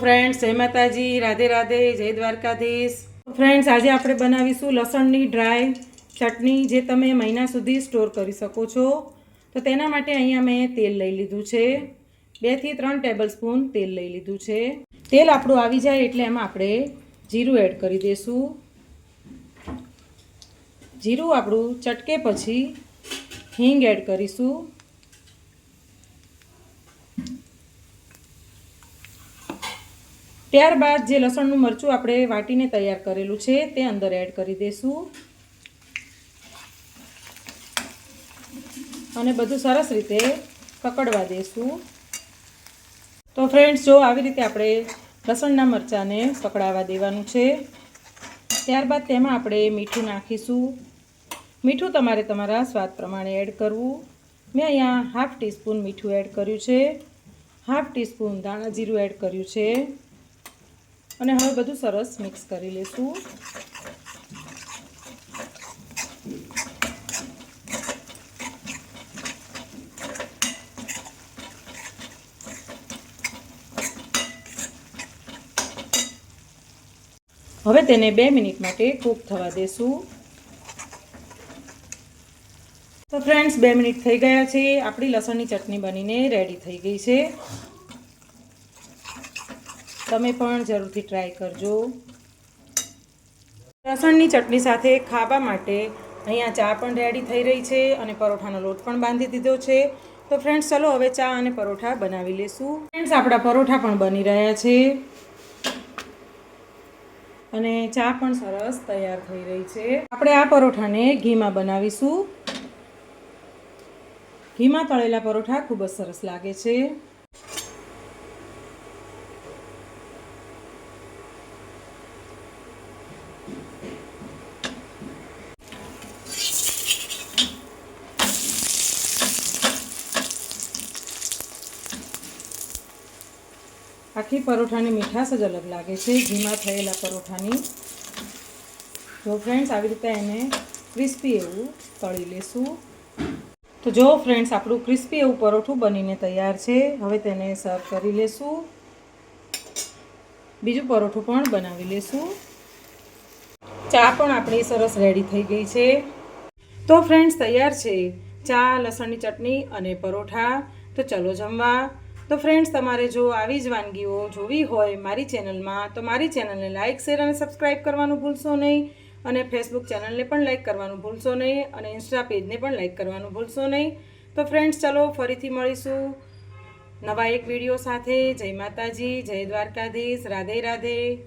Friends જય માતાજી, રાધે રાધે, જય દ્વારકાધીશ. ફ્રેન્ડ્સ આજે આપણે બનાવીશું લસણની ડ્રાય ચટણી જે તમે મહિના સુધી સ્ટોર કરી શકો છો. તો તેના માટે અહીંયા મેં તેલ લઈ લીધું છે. બેથી ત્રણ ટેબલ સ્પૂન તેલ લઈ લીધું છે. તેલ આપણું આવી જાય એટલે એમાં આપણે જીરું એડ કરી દઈશું જીરું આપણું ચટકે પછી હિંગ એડ કરીશું. ત્યારબાદ જે લસણનું મરચું આપણે વાટીને તૈયાર કરેલું છે, તે અંદર એડ કરી દઈશું અને બધું સરસ રીતે પકડવા દઈશું તો ફ્રેન્ડ્સ જો આવી રીતે આપણે લસણના મરચાંને પકડાવા દેવાનું છે, ત્યારબાદ તેમાં આપણે મીઠું નાખીશું. મીઠું તમારે તમારા સ્વાદ પ્રમાણે એડ કરવું. મેં અહીંયા હાફ ટીસ્પૂન મીઠું એડ કર્યું છે. હાફ ટીસ્પૂન ધાણા જીરું એડ કર્યું છે. અને હવે બધું સરસ મિક્સ કરી લેશું હવે તેને બે મિનિટ માટે કૂક થવા દેશું. તો ફ્રેન્ડ્સ બે મિનિટ થઈ ગયા છે. આપણી લસણની ચટણી બનીને રેડી થઈ ગઈ છે. તમે પણ જરૂરથી ટ્રાય કરજો. લસણની ચટણી સાથે ખાવા માટે અહીંયા ચા પણ રેડી થઈ રહી છે અને પરોઠાનો લોટ પણ બાંધી દીધો છે. તો ફ્રેન્ડ્સ ચલો હવે ચા અને પરોઠા બનાવી લેશું. ફ્રેન્ડ્સ આપણા પરોઠા પણ બની રહ્યા છે. અને ચા પણ સરસ તૈયાર થઈ રહી છે. આપણે આ પરોઠાને ઘીમાં બનાવીશું. ઘીમાં તળેલા પરોઠા ખૂબ જ સરસ લાગે છે. આખી પરોઠાની મીઠાશ જ અલગ લાગે છે. ઘીમાં થયેલા પરોઠાની જો ફ્રેન્ડ્સ આવી રીતે એને ક્રિસ્પી એવું તળી લેશું. તો જો ફ્રેન્ડ્સ આપણું ક્રિસ્પી એવું પરોઠું બનીને તૈયાર છે, હવે તેને સર્વ કરી લેશું. બીજું પરોઠું પણ બનાવી લેશું. ચા પણ આપણી સરસ રેડી થઈ ગઈ છે. તો ફ્રેન્ડ્સ તૈયાર છે ચા, લસણની ચટણી અને પરોઠા. તો ચલો જમવા. તો ફ્રેન્ડ્સ તમારે જો આવી જ વાનગીઓ જોવી હોય મારી ચેનલમાં, તો મારી ચેનલને લાઇક શેર અને સબસ્ક્રાઈબ કરવાનું ભૂલશો નહીં. અને ફેસબુક ચેનલને પણ લાઇક કરવાનું ભૂલશો નહીં અને ઇન્સ્ટા પેજને પણ લાઇક કરવાનું ભૂલશો નહીં. તો ફ્રેન્ડ્સ ચલો ફરીથી મળીશું. નવા એક વીડિયો સાથે. જય માતાજી, જય દ્વારકાધીશ. રાધે રાધે.